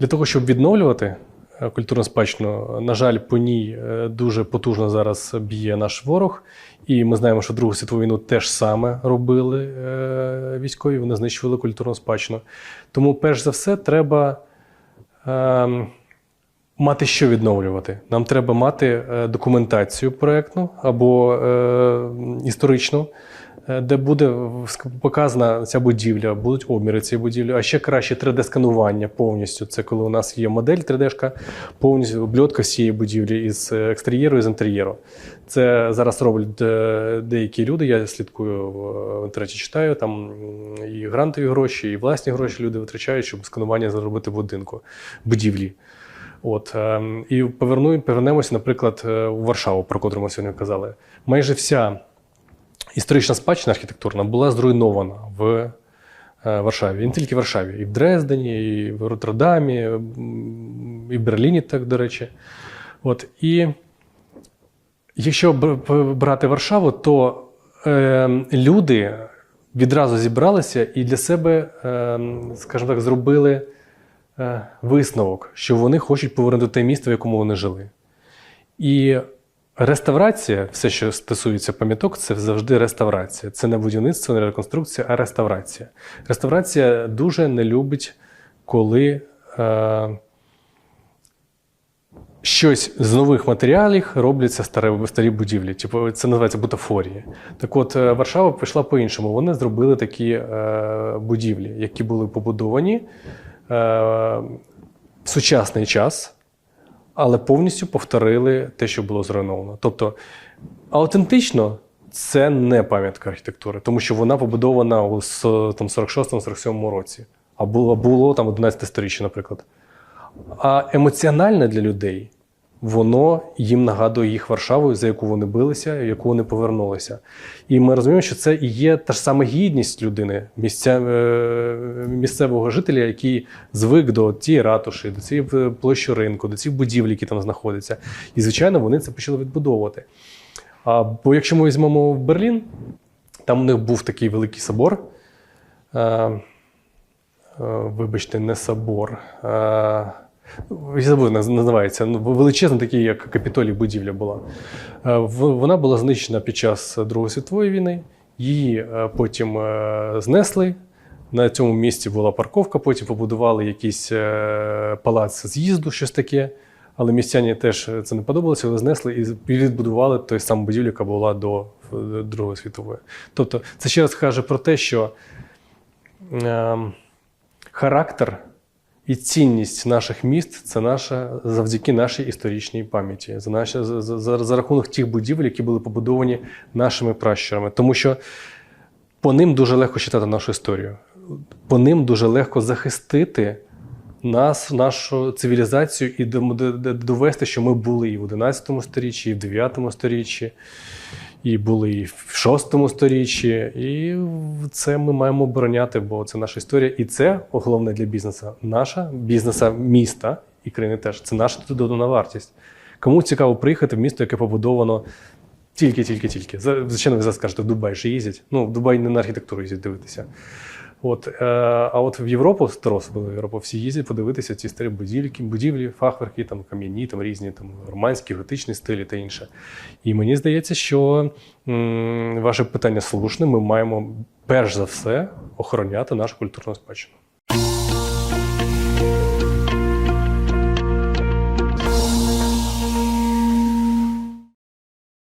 Для того, щоб відновлювати е, культурну спадщину, на жаль, по ній е, дуже потужно зараз б'є наш ворог. І ми знаємо, що Другу світову війну теж саме робили е, військові, вони знищували культурну спадщину. Тому, перш за все, треба е, мати що відновлювати. Нам треба мати документацію проєктну або історичну, де буде показана ця будівля, будуть обміри цієї будівлі, а ще краще 3D-сканування повністю. Це коли у нас є модель 3D-шка, повністю обльотка всієї будівлі із е, екстер'єру і з інтер'єру. Це зараз роблять е, деякі люди. Я слідкую в в інтернеті, читаю там і грантові гроші, і власні гроші люди витрачають, щоб сканування зробити будинку, будівлі. От ем, і повернемося, наприклад, е, у Варшаву, про котру ми сьогодні казали. Майже вся історична спадщина архітектурна була зруйнована в е, Варшаві. І не тільки в Варшаві, і в Дрездені, і в Роттердамі, і в Берліні, так, до речі. От, і якщо брати Варшаву, то е, люди відразу зібралися і для себе, е, скажімо так, зробили е, висновок, що вони хочуть повернути те місто, в якому вони жили. І реставрація, все, що стосується пам'яток, це завжди реставрація. Це не будівництво, не реконструкція, а реставрація. Реставрація дуже не любить, коли е, щось з нових матеріалів робляться старі, старі будівлі. Типу, це називається бутафорія. Так от, е, Варшава пішла по-іншому. Вони зробили такі е, будівлі, які були побудовані е, в сучасний час, але повністю повторили те, що було зруйновано. Тобто, аутентично це не пам'ятка архітектури, тому що вона побудована у 46-47 році, а було, було там 11 сторіччя, наприклад. А емоціонально для людей воно їм нагадує їх Варшаву, за яку вони билися, яку вони повернулися. І ми розуміємо, що це і є та ж сама гідність людини, місця, е, місцевого жителя, який звик до цієї ратуші, до цієї е, площі ринку, до цих будівель, які там знаходяться. І, звичайно, вони це почали відбудовувати. А, бо якщо ми візьмемо в Берлін, там у них був такий великий собор. Е, вибачте, не собор. Е, я забув, називається. Ну, величезна, такий, як Капітолій будівля була. Е, Вона була знищена під час Другої світової війни. Її е, потім е, знесли. На цьому місці була парковка, потім побудували якийсь палац з'їзду, щось таке. Але містяні теж це не подобалося, але знесли і відбудували той саму будівлю, яка була до Другої світової. Тобто, це ще раз каже про те, що ем, характер і цінність наших міст це наша завдяки нашій історичній пам'яті, за, наші, за, за, за, рахунок тих будівель, які були побудовані нашими пращурами. Тому що по ним дуже легко читати нашу історію. По ним дуже легко захистити нас, нашу цивілізацію і довести, що ми були і в 11 сторіччі, і в 9 сторіччі, і були і в 6 сторіччі. І це ми маємо обороняти, бо це наша історія. І це головне для бізнесу. Наша бізнеса міста і країни теж. Це наша додана вартість. Кому цікаво приїхати в місто, яке побудовано тільки, тільки, тільки. Звичайно, ви зараз скажете, в Дубай же їздять. Ну, в Дубай не на архітектуру їздять дивитися. От, е, а от в Європу, старос, в Європу, всі їздять подивитися ці старі будівлі, будівлі, фахверки, там кам'яні, там різні, там романські, готичні стилі та інше. І мені здається, що м, ваше питання слушне. Ми маємо перш за все охороняти нашу культурну спадщину.